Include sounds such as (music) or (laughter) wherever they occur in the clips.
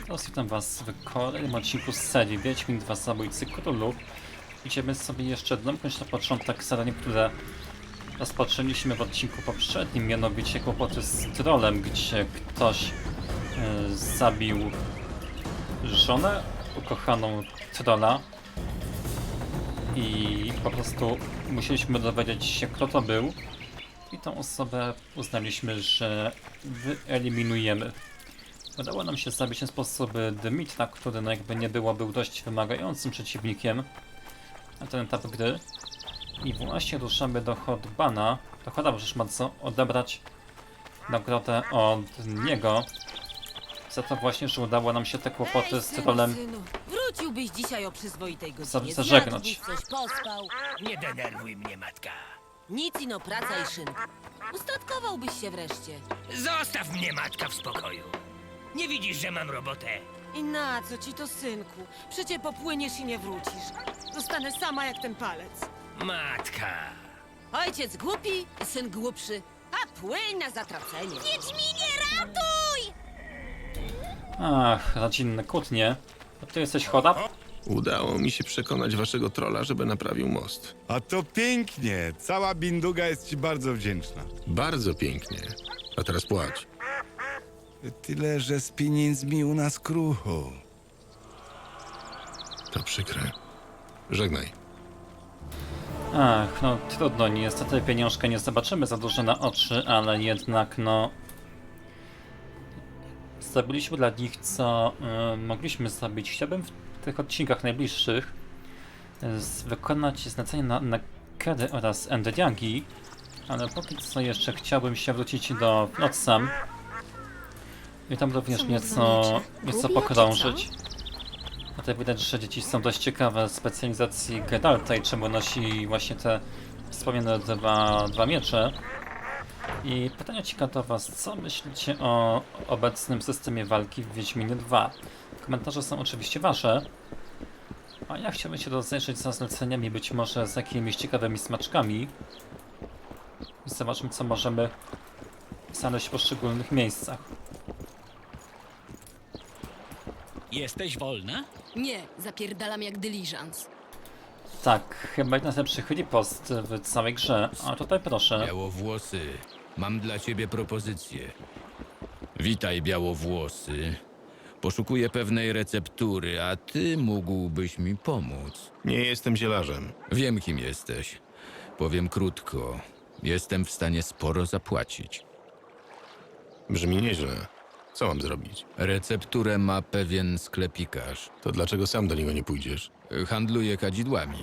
Drodzy, witam was w kolejnym odcinku z serii Wiedźmin 2 Zabójcy Królów. Idziemy sobie jeszcze domknąć na początek zadanie, które rozpoczęliśmy w odcinku poprzednim, mianowicie kłopoty z trolem, gdzie ktoś e, zabił żonę ukochaną trola i po prostu musieliśmy dowiedzieć się, kto to był i tą osobę uznaliśmy, że wyeliminujemy. Udało nam się zabić w ten sposób Dymitra, który no jakby nie było, był dość wymagającym przeciwnikiem na ten etap gry. I właśnie ruszamy do Hodbana. To Hoda możesz bardzo odebrać nagrodę od niego. Za to właśnie, że udało nam się te kłopoty Ej, z trolem synu, Wróciłbyś dzisiaj o przyzwoitej Za- godzinie. zażegnać. Zjadłbyś coś, pospał. Nie denerwuj mnie, matka. Nic ino praca i szynka. Ustatkowałbyś się wreszcie. Zostaw mnie, matka, w spokoju. Nie widzisz, że mam robotę? I na co ci to, synku? Przecie popłyniesz i nie wrócisz. Zostanę sama jak ten palec. Matka. Ojciec głupi, syn głupszy. A płyń na zatracenie. Wiedźminie, ratuj! Ach, rodzinne kłótnie. A ty jesteś Hoda? Udało mi się przekonać waszego trola, żeby naprawił most. A to pięknie. Cała binduga jest ci bardzo wdzięczna. Bardzo pięknie. A teraz płać. Tyle, że z pieniędzmi u nas krucho. To przykre. Żegnaj. Ach, no trudno, niestety pieniążka nie zobaczymy za dużo na oczy, ale jednak no... Zabiliśmy dla nich co y, mogliśmy zrobić. Chciałbym w tych odcinkach najbliższych y, z- wykonać zlecenie na, na Kery oraz Endyagi, ale póki co jeszcze chciałbym się wrócić do Flotsam i tam również Co nieco, nieco pokrążyć. Tutaj widać, że dzieci są dość ciekawe specjalizacji Geralta i czemu nosi właśnie te wspomniane dwa, dwa miecze. I pytanie ciekawe do Was, co myślicie o obecnym systemie walki w Wiedźminie 2? Komentarze są oczywiście Wasze, a ja chciałbym się rozejrzeć za zleceniami, być może z jakimiś ciekawymi smaczkami. I zobaczmy, co możemy znaleźć w poszczególnych miejscach. Jesteś wolna? Nie, zapierdalam jak dyliżans. Tak, chyba jeden z lepszych ripost w całej grze, a tutaj proszę. Białowłosy, mam dla ciebie propozycję. Witaj, białowłosy. Poszukuję pewnej receptury, a ty mógłbyś mi pomóc. Nie jestem zielarzem. Wiem, kim jesteś. Powiem krótko. Jestem w stanie sporo zapłacić. Brzmi nieźle. Co mam zrobić? Recepturę ma pewien sklepikarz. To dlaczego sam do niego nie pójdziesz? Handluje kadzidłami.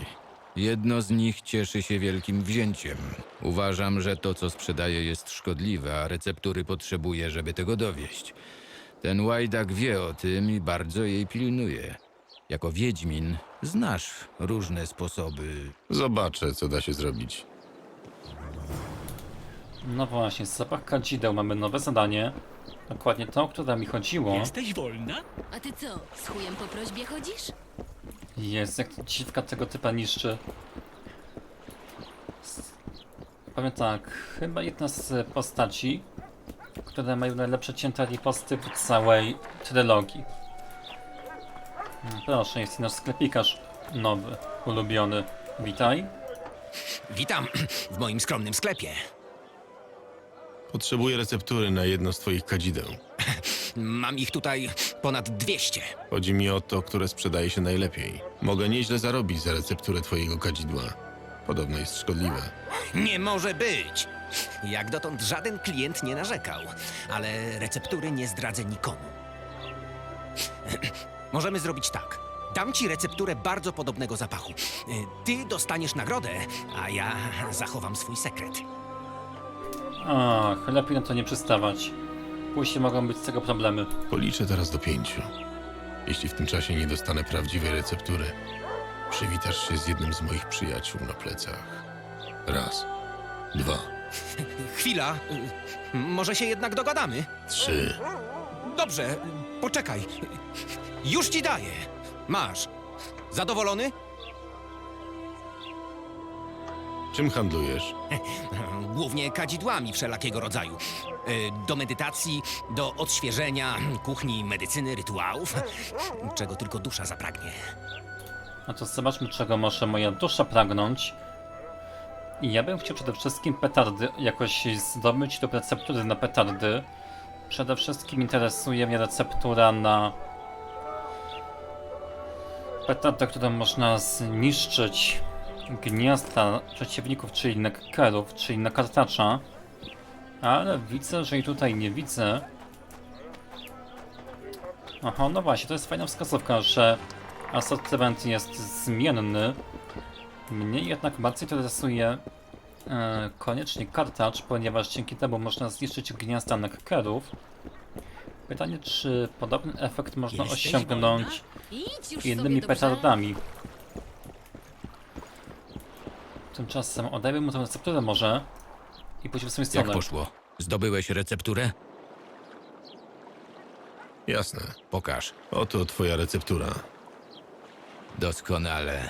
Jedno z nich cieszy się wielkim wzięciem. Uważam, że to, co sprzedaje, jest szkodliwe, a receptury potrzebuje, żeby tego dowieść. Ten łajdak wie o tym i bardzo jej pilnuje. Jako wiedźmin znasz różne sposoby. Zobaczę, co da się zrobić. No właśnie, z zapach kadzideł mamy nowe zadanie. Dokładnie to, o które mi chodziło. Jesteś wolna? A ty co, z chujem po prośbie chodzisz? Jest, jak dziwka tego typa niszczy. S- Powiem tak, chyba jedna z postaci, które mają najlepsze cięte riposty w całej trylogii. Mm, Proszę, jest nasz sklepikarz nowy, ulubiony. Witaj. Witam w moim skromnym sklepie. Potrzebuję receptury na jedno z twoich kadzideł. (laughs) Mam ich tutaj ponad 200. Chodzi mi o to, które sprzedaje się najlepiej. Mogę nieźle zarobić za recepturę twojego kadzidła. Podobno jest szkodliwe. Nie może być! Jak dotąd żaden klient nie narzekał, ale receptury nie zdradzę nikomu. (clears throat) Możemy zrobić tak. Dam ci recepturę bardzo podobnego zapachu. Ty dostaniesz nagrodę, a ja zachowam swój sekret. Ach, lepiej na to nie przystawać. Później mogą być z tego problemy. Policzę teraz do pięciu. Jeśli w tym czasie nie dostanę prawdziwej receptury, przywitasz się z jednym z moich przyjaciół na plecach. Raz, dwa, (laughs) Chwila, y, może się jednak dogadamy? trzy. Dobrze, poczekaj. Już ci daję. Masz. Zadowolony? Czym handlujesz? (laughs) Głównie kadzidłami wszelakiego rodzaju. Y, Do medytacji, do odświeżenia, (clears throat) kuchni, medycyny, rytuałów. (clears throat) Czego tylko dusza zapragnie. No to zobaczmy, czego może moja dusza pragnąć. I ja bym chciał przede wszystkim petardy jakoś zdobyć lub receptury na petardy. Przede wszystkim interesuje mnie receptura na petardę, którą można zniszczyć gniazda przeciwników, czyli nekkerów, czyli na kartacza. Ale widzę, że i tutaj nie widzę. Aha, no właśnie, to jest fajna wskazówka, że asortyment jest zmienny. Mnie jednak bardziej interesuje e, koniecznie kartacz, ponieważ dzięki temu można zniszczyć gniazda nekkerów. Pytanie, czy podobny efekt można osiągnąć innymi petardami. Tymczasem oddajmy mu tę recepturę może i pójdźmy w swoją Jak stronę. poszło? Zdobyłeś recepturę? Jasne. Pokaż. Oto twoja receptura. Doskonale.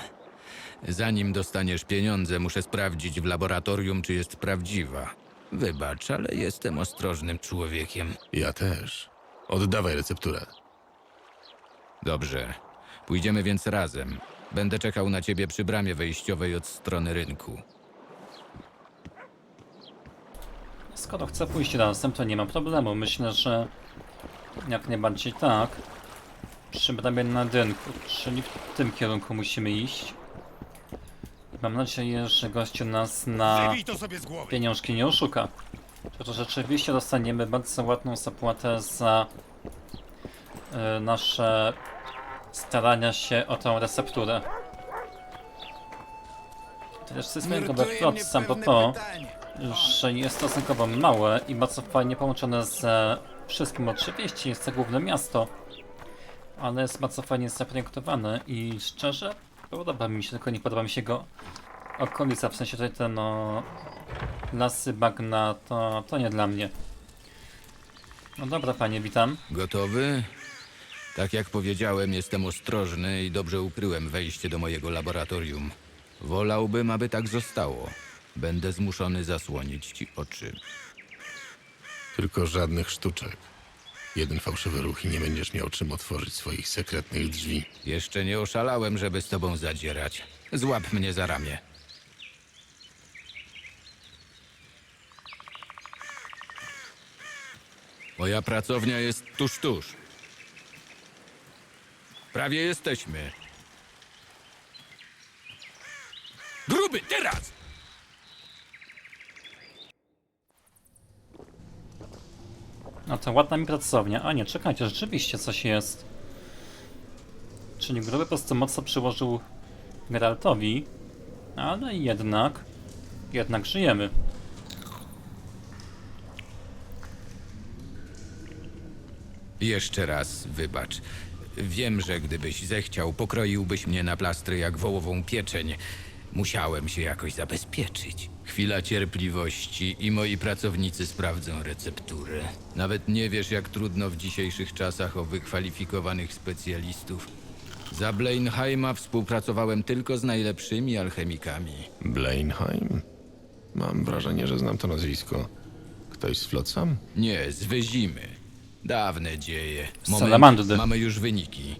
Zanim dostaniesz pieniądze, muszę sprawdzić w laboratorium, czy jest prawdziwa. Wybacz, ale jestem ostrożnym człowiekiem. Ja też. Oddawaj recepturę. Dobrze. Pójdziemy więc razem. Będę czekał na ciebie przy bramie wejściowej od strony rynku. Skoro chcę pójść razem, to nie ma problemu. Myślę, że jak najbardziej tak. Przy bramie na rynku, czyli w tym kierunku musimy iść. Mam nadzieję, że gościu nas na pieniążki nie oszuka. To, to rzeczywiście dostaniemy bardzo ładną zapłatę za y, nasze starania się o tą recepturę. Też coś swojego plot sam to to, że jest stosunkowo małe i bardzo fajnie połączone ze wszystkim. Oczywiście jest to główne miasto, ale jest bardzo fajnie zaprojektowane i szczerze podoba mi się, tylko nie podoba mi się go okolica, w sensie tutaj te no lasy, bagna, to, to nie dla mnie. No dobra panie, witam. Gotowy? Tak jak powiedziałem, jestem ostrożny i dobrze ukryłem wejście do mojego laboratorium. Wolałbym, aby tak zostało. Będę zmuszony zasłonić ci oczy. Tylko żadnych sztuczek. Jeden fałszywy ruch i nie będziesz miał czym otworzyć swoich sekretnych drzwi. Jeszcze nie oszalałem, żeby z tobą zadzierać. Złap mnie za ramię. Moja pracownia jest tuż, tuż. Prawie jesteśmy. Gruby, teraz! No to ładna mi pracownia. A nie, czekajcie, rzeczywiście coś jest. Czyli gruby po prostu mocno przyłożył Geraltowi, ale jednak, jednak żyjemy. Jeszcze raz wybacz. Wiem, że gdybyś zechciał, pokroiłbyś mnie na plastry jak wołową pieczeń. Musiałem się jakoś zabezpieczyć. Chwila cierpliwości i moi pracownicy sprawdzą recepturę. Nawet nie wiesz, jak trudno w dzisiejszych czasach o wykwalifikowanych specjalistów. Za Blenheima współpracowałem tylko z najlepszymi alchemikami. Blainheim? Mam wrażenie, że znam to nazwisko. Ktoś z Flotsam? Nie, z Wyzimy. Dawne dzieje. Salamandry. mamy już wyniki.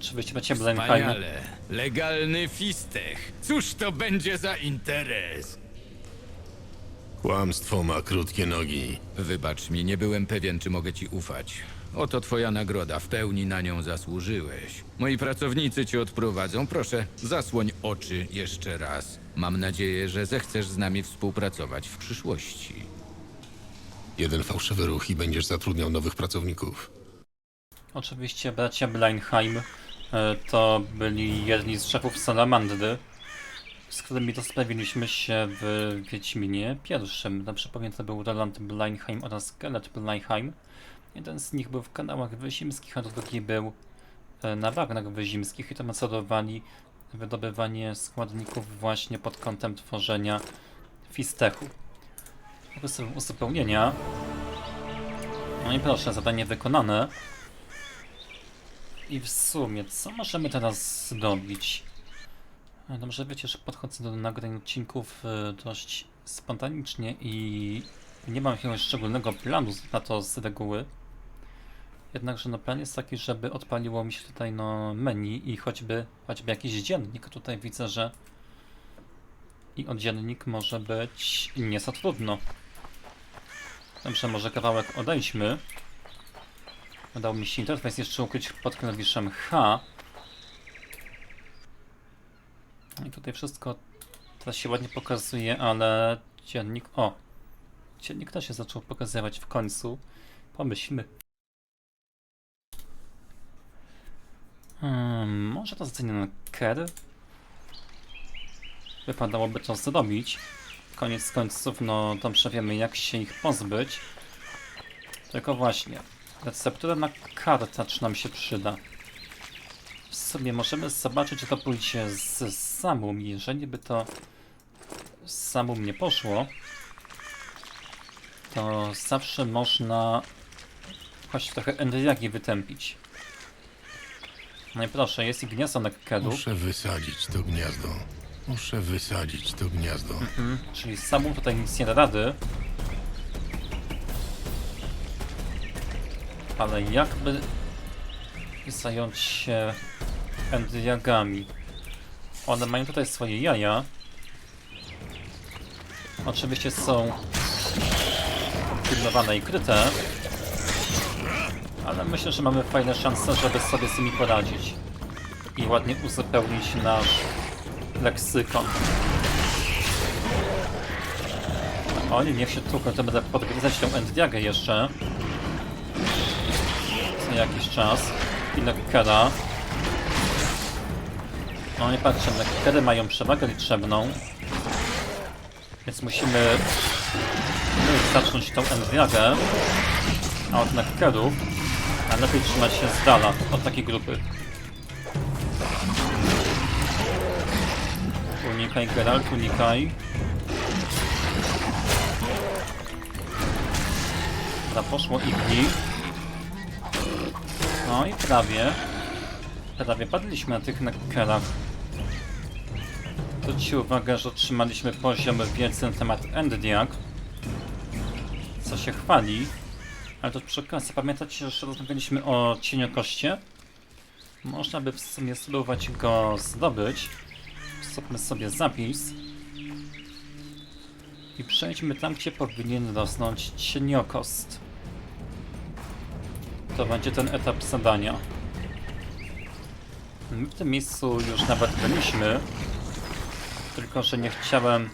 Oczywiście macie Blenheim. Wspaniale. Legalny fistech. Cóż to będzie za interes? Kłamstwo ma krótkie nogi. Wybacz mi, nie byłem pewien, czy mogę ci ufać. Oto twoja nagroda, w pełni na nią zasłużyłeś. Moi pracownicy cię odprowadzą. Proszę, zasłoń oczy jeszcze raz. Mam nadzieję, że zechcesz z nami współpracować w przyszłości. Jeden fałszywy ruch i będziesz zatrudniał nowych pracowników. Oczywiście bracia Blenheim e, to byli jedni z szefów Salamandry, z którymi rozprawiliśmy się w Wiedźminie pierwszym. Dobrze pamiętam, był Roland Blenheim oraz Geralt Blenheim. Jeden z nich był w kanałach wyzimskich, a drugi był e, na bagnach wyzimskich i to macedowali wydobywanie składników właśnie pod kątem tworzenia fistechu. Uzupełnienia. No i proszę, zadanie wykonane. I w sumie, co możemy teraz zrobić? Dobrze, wiecie, że podchodzę do nagrań odcinków e, dość spontanicznie i nie mam jakiegoś szczególnego planu na to z reguły. Jednakże no plan jest taki, żeby odpaliło mi się tutaj no menu i choćby, choćby jakiś dziennik. Tutaj widzę, że i dziennik może być nie za trudno. Dobrze, może kawałek odejdźmy. Udało mi się interfejs jeszcze ukryć pod klawiszem H. I tutaj wszystko teraz się ładnie pokazuje, ale dziennik... O! Dziennik też się zaczął pokazywać w końcu. Pomyślmy. Hmm, może to zlecenie na Ker? Wypadałoby to zrobić. Koniec końców, no dobrze wiemy jak się ich pozbyć. Tylko właśnie, receptura na kartacz nam się przyda. W sumie możemy zobaczyć, że to pójdzie z samum. Jeżeli by to z samum nie poszło, to zawsze można choć trochę endriagi wytępić. No i proszę, jest i gniazdo na kedów, Muszę wysadzić to gniazdo. Muszę wysadzić to gniazdo. czyli samum tutaj nic nie da rady. Ale jakby zająć się endriagami? One mają tutaj swoje jaja. Oczywiście są pilnowane i kryte. Ale myślę, że mamy fajne szanse, żeby sobie z nimi poradzić. I ładnie uzupełnić nasz leksykon. Oni niech się tłuką, to będę podgryzać tą Enddiagę jeszcze. Co jakiś czas. I Nekkera. No nie patrzę, Nekkery mają przewagę liczebną. Więc musimy my zacząć tą Enddiagę. A od Nekkerów najlepiej trzymać się z dala od takiej grupy. Unikaj Geralt, unikaj. Dobra, poszło Igni. No i prawie. Prawie padliśmy na tych nekkerach. Zwróćcie uwagę, że otrzymaliśmy poziom wiedzy na temat Enddiag. Co się chwali. Ale to przy okazji, pamiętacie, że rozmawialiśmy o cieniokoście? Można by w sumie spróbować go zdobyć. Zróbmy sobie zapis. I przejdźmy tam, gdzie powinien rosnąć cieniokost. To będzie ten etap zadania. My w tym miejscu już nawet byliśmy. Tylko, że nie chciałem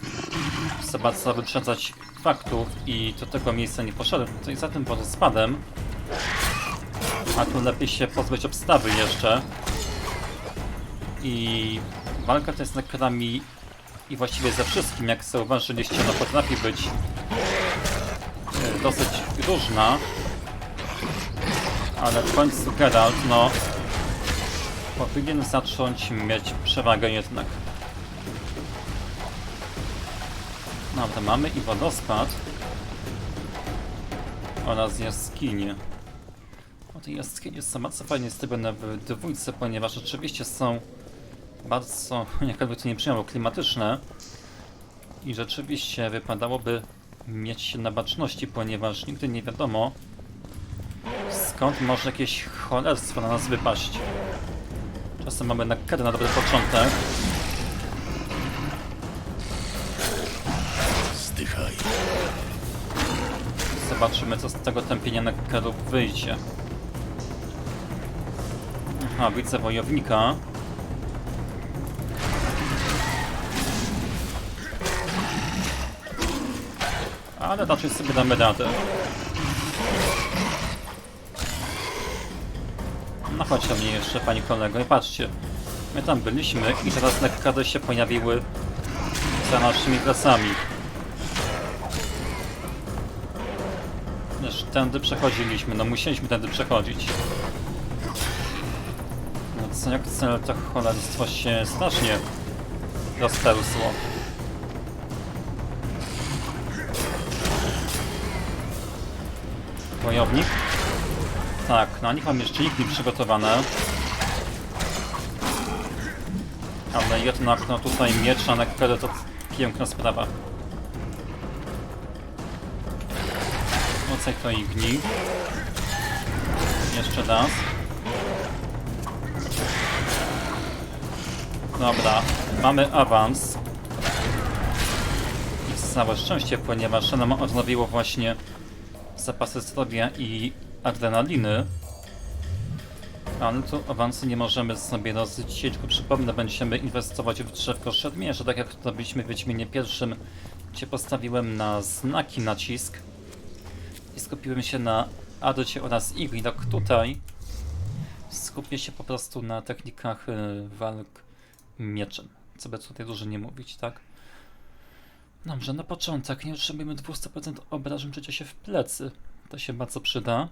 bardzo wyprzedzać faktów i do tego miejsca nie poszedłem. Tutaj za tym wodospadem. A tu lepiej się pozbyć obstawy jeszcze. I walka to jest nektarami i właściwie ze wszystkim, jak zauważyliście, no potrafi być e, dosyć różna. Ale w końcu Geralt, no, powinien zacząć mieć przewagę jednak. Dobra, mamy i wodospad oraz jaskinie. O tej jaskinie są bardzo fajnie zrobione w dwójce, ponieważ oczywiście są bardzo, (laughs) jakby to nie brzmiało, klimatyczne i rzeczywiście wypadałoby mieć się na baczności, ponieważ nigdy nie wiadomo skąd może jakieś cholerstwo na nas wypaść. Czasem mamy nakary na dobry początek. Zobaczymy, co z tego tępienia nakarów wyjdzie. Aha, widzę wojownika. Ale raczej sobie damy radę. No chodź do mnie jeszcze, pani kolego, i patrzcie. My tam byliśmy i teraz nekkady się pojawiły za naszymi plecami. tędy przechodziliśmy, no musieliśmy tędy przechodzić. No jak cel to cholerstwo się strasznie rozpełsło. Wojownik? Tak, no, na nich mam jeszcze igni przygotowane. Ale jednak no tutaj miecz na to piękna sprawa. Ocek to i gnij. Jeszcze raz. Dobra, mamy awans. I całe szczęście, ponieważ nam odnowiło właśnie zapasy zdrowia i adrenaliny. Ale tu awansu nie możemy sobie rozliczyć, tylko przypomnę, będziemy inwestować w drzewko szermierze, tak jak to robiliśmy w Wiedźminie pierwszym, gdzie postawiłem na znaki nacisk i skupiłem się na Adocie oraz. Tak tutaj skupię się po prostu na technikach y, walk mieczem, co by tutaj dużo nie mówić, tak? Dobrze, na początek nie otrzymujemy 200% obrażeń życia się w plecy. To się bardzo przyda.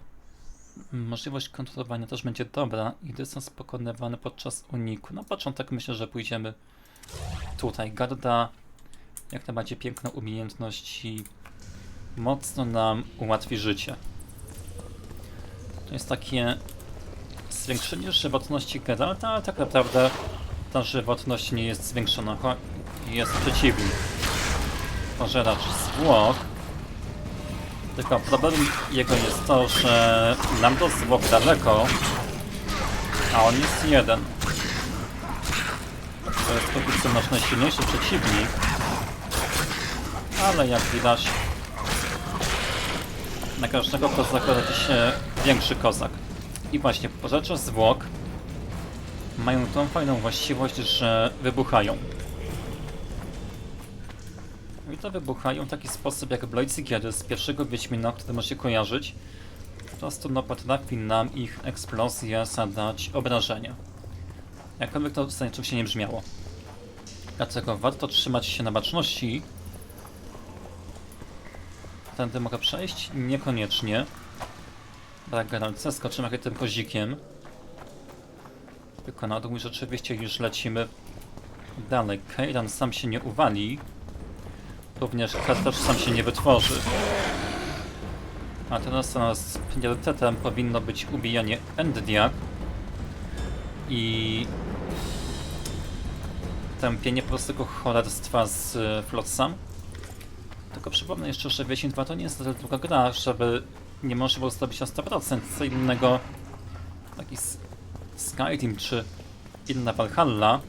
Możliwość kontrolowania też będzie dobra i dystans pokonywany podczas uniku. Na początek myślę, że pójdziemy tutaj. Garda, jak najbardziej piękna umiejętność i mocno nam ułatwi życie. To jest takie zwiększenie żywotności Geralta, ale tak naprawdę ta żywotność nie jest zwiększona, jest przeciwnie. Pożeracz zwłok tylko problem jego jest to, że nam to zwłok daleko, a on jest jeden. To jest póki co nasz najsilniejszy przeciwnik. Ale jak widać, na każdego kozaka rodzi się większy kozak. I właśnie pożarcze zwłok mają tą fajną właściwość, że wybuchają. I to wybuchają w taki sposób jak Blade Ziggery z pierwszego Wiedźmina, który może się kojarzyć. Po prostu no potrafi nam ich eksplozja zadać obrażenia. Jakkolwiek to się nie brzmiało. Dlatego warto trzymać się na baczności. Tędy mogę przejść? Niekoniecznie. Tak, Geralt, zeskoczymy jak tym kozikiem. Tylko na dół rzeczywiście już lecimy dalej. Kejran sam się nie uwali. Również kartacz sam się nie wytworzy. A teraz nas priorytetem powinno być ubijanie Enddiak i tępienie prostego cholerstwa z e, Flotsam. Tylko przypomnę jeszcze, że Wiedźmin 2 to nie jest tyle długa gra, żeby nie można było zrobić na 100%. Co innego taki Skyrim czy inna Valhalla.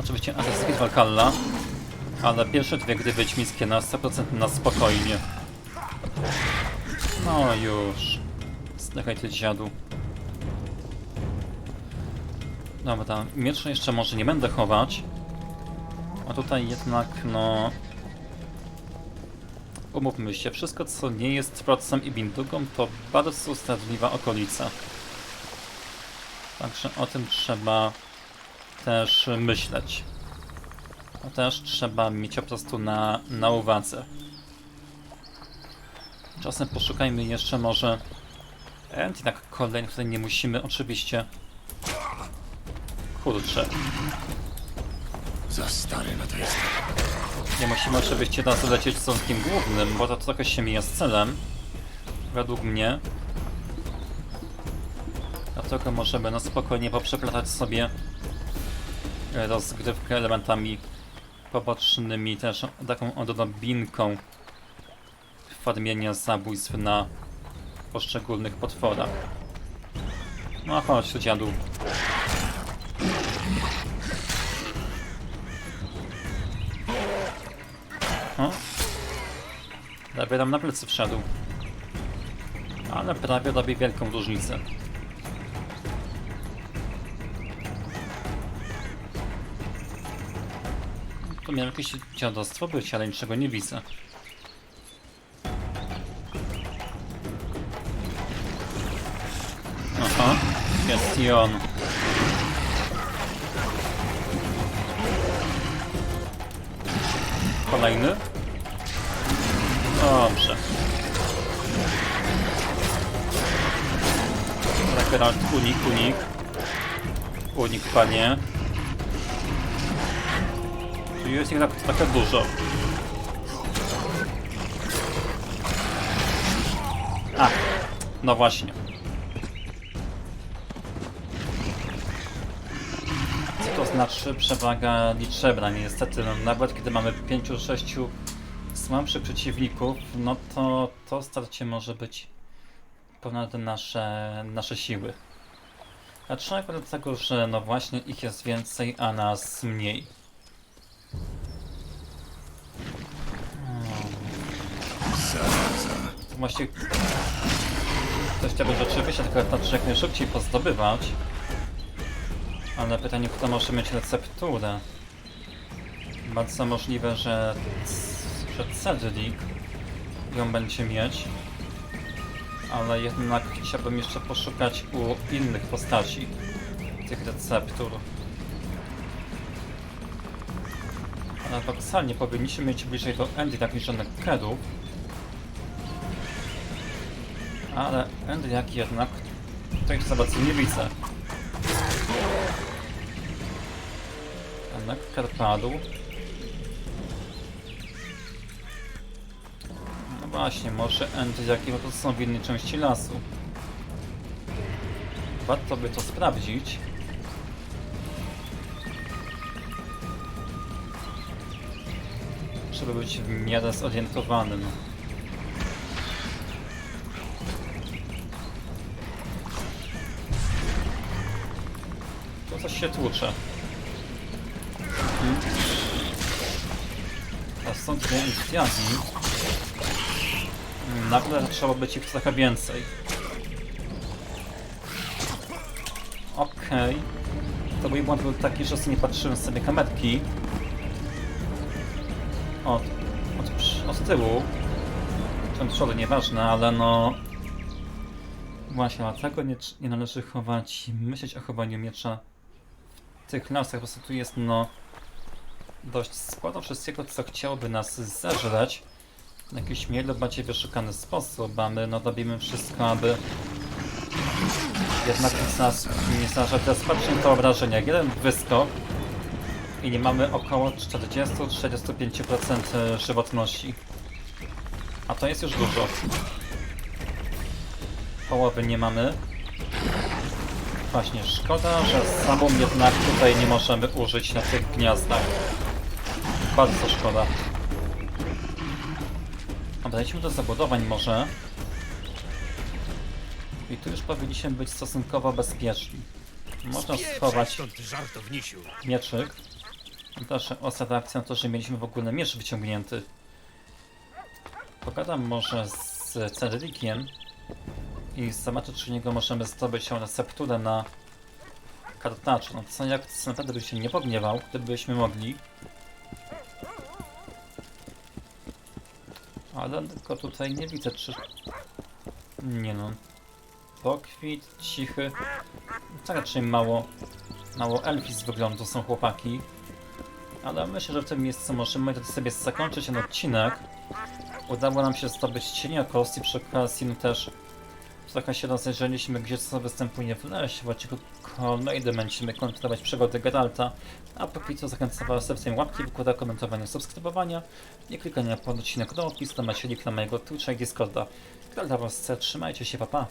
Oczywiście Assassin's Creed Valhalla. Ale pierwsze dwie gry wiedźmińskie na 100% na spokojnie. No już. Zdechaj ty dziadu. Dobra, miecza jeszcze może nie będę chować. A tutaj jednak, no... Umówmy się, wszystko co nie jest procem i bindugą to bardzo stradliwa okolica. Także o tym trzeba też myśleć. To też trzeba mieć po prostu na, na uwadze. Czasem poszukajmy jeszcze może jednak kolejny, tutaj nie musimy oczywiście... Kurczę, Za stary na to jest. Nie musimy oczywiście teraz lecieć z wątkiem głównym, bo to trochę się mija z celem. Według mnie. Dlatego możemy na spokojnie poprzeplatać sobie e, rozgrywkę elementami pobocznymi, też taką odrobinką farmienia zabójstw na poszczególnych potworach. No chodź tu dziadu. Prawie nam na plecy wszedł. Ale prawie robi wielką różnicę. Tu miałem jakieś dziadostwo być, ale niczego nie widzę. Aha, jest i on. Kolejny? Geralt, unik, unik. Unik, panie. Tu jest ich tak, trochę dużo. A, no właśnie. Co tu znaczy przewaga liczebna. Niestety, no, nawet kiedy mamy 5-6 słabszych przeciwników, no to to starcie może być ponad nasze, nasze siły. Dlaczego? Dlatego, że no właśnie ich jest więcej, a nas mniej. To właśnie ktoś chciałby rzeczywiście tylko jak najszybciej pozdobywać. Ale pytanie, kto może mieć recepturę? Bardzo możliwe, że, że Cedric ją będzie mieć. Ale jednak chciałbym jeszcze poszukać u innych postaci tych receptur. Paradoksalnie powinniśmy mieć bliżej do Andy tak niż do Neckerów. Ale Andy jak jednak za bardzo nie widzę. Necker padł. Właśnie, może jak po prostu są w innej części lasu. Warto by to sprawdzić. Żeby być w miarę zorientowanym. To coś się tłucze. Mhm. A są dwie entuzjazmi. Nagle trzeba być ich trochę więcej. Okej. To mój błąd był taki, że sobie nie patrzyłem sobie kamerki. Od, od, od tyłu. Czy od przodu, nieważne, ale no... Właśnie, dlatego nie, nie należy chować, myśleć o chowaniu miecza w tych lasach. Po prostu tu jest, no... Dość sporo wszystkiego, co chciałoby nas zeżreć. Jakiś mniej lub bardziej wyszukany sposób, a my, no, robimy wszystko, aby jednak nas nie zdarza. Patrzę to obrażenia. Jeden wyskok i nie mamy około 40-45% żywotności. A to jest już dużo. Połowy nie mamy. Właśnie, szkoda, że samą jednak tutaj nie możemy użyć na tych gniazdach. Bardzo szkoda. Odejdźmy do zabudowań może. I tu już powinniśmy być stosunkowo bezpieczni. Można schować mieczyk. Proszę, ostatnia akcja na to, że mieliśmy w ogóle miecz wyciągnięty. Pogadam może z Cedriciem i zobaczę, czy niego możemy zdobyć się recepturę na kartaczu. No co jak naprawdę by się nie pogniewał, gdybyśmy mogli. Ale tylko tutaj nie widzę, czy... Nie no. Pokwit, cichy. To raczej mało, mało elfi z wyglądu są chłopaki. Ale myślę, że w tym miejscu możemy sobie zakończyć ten odcinek. Udało nam się zdobyć cienia kosti, przy okazji no też trochę się rozejrzeliśmy, gdzie co występuje w lesie. Właściwie kolejny będziemy kontynuować przygody Geralta. A póki co zachęcam Was serdecznie łapki w górę, komentowania, subskrybowania i klikania pod odcinek do opisu. Macie link na mojego Twitcha i Discorda. Geralta Was trzymajcie się, pa pa!